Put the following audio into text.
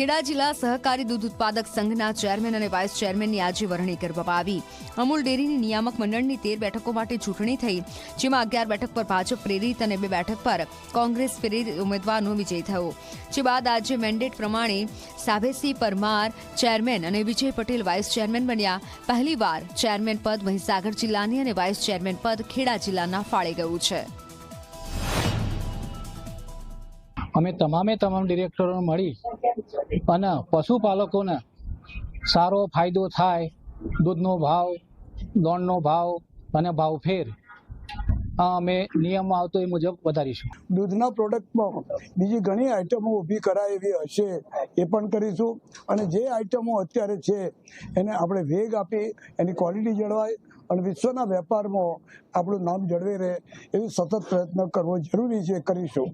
ખેડા જિલ્લા સહકારી દૂધ ઉત્પાદક સંઘના ચેરમેન અને વાઇસ ચેરમેનની આજે વરણી કરવામાં આવી. અમૂલ ડેરીની નિયામક મંડળની તેર બેઠકો માટે ચૂંટણી થઈ, જેમાં અગિયાર બેઠક પર ભાજપ પ્રેરિત અને બે બેઠક પર કોંગ્રેસ પ્રેરિત ઉમેદવારનો વિજય થયો. જે બાદ આજે મેન્ડેટ પ્રમાણે સાભેસી પરમાર ચેરમેન અને વિજય પટેલ વાઇસ ચેરમેન બન્યા. પહેલીવાર ચેરમેન પદ મહીસાગર જિલ્લાની અને વાઇસ ચેરમેન પદ ખેડા જિલ્લાના ફાળે ગયું છે. અમે તમામે તમામ ડિરેક્ટરો મળી અને પશુપાલકોને સારો ફાયદો થાય, દૂધનો ભાવ દોણનો ભાવ અને ભાવફેર અમે નિયમ આવતો એ મુજબ વધારીશું. દૂધના પ્રોડક્ટમાં બીજી ઘણી આઇટમો ઊભી કરાય એવી હશે એ પણ કરીશું. અને જે આઇટમો અત્યારે છે, એને આપણે વેગ આપી, એની ક્વોલિટી જળવાય અને વિશ્વના વેપારમાં આપણું નામ જળવાઈ રહે એવી સતત પ્રયત્ન કરવો જરૂરી છે કરીશું.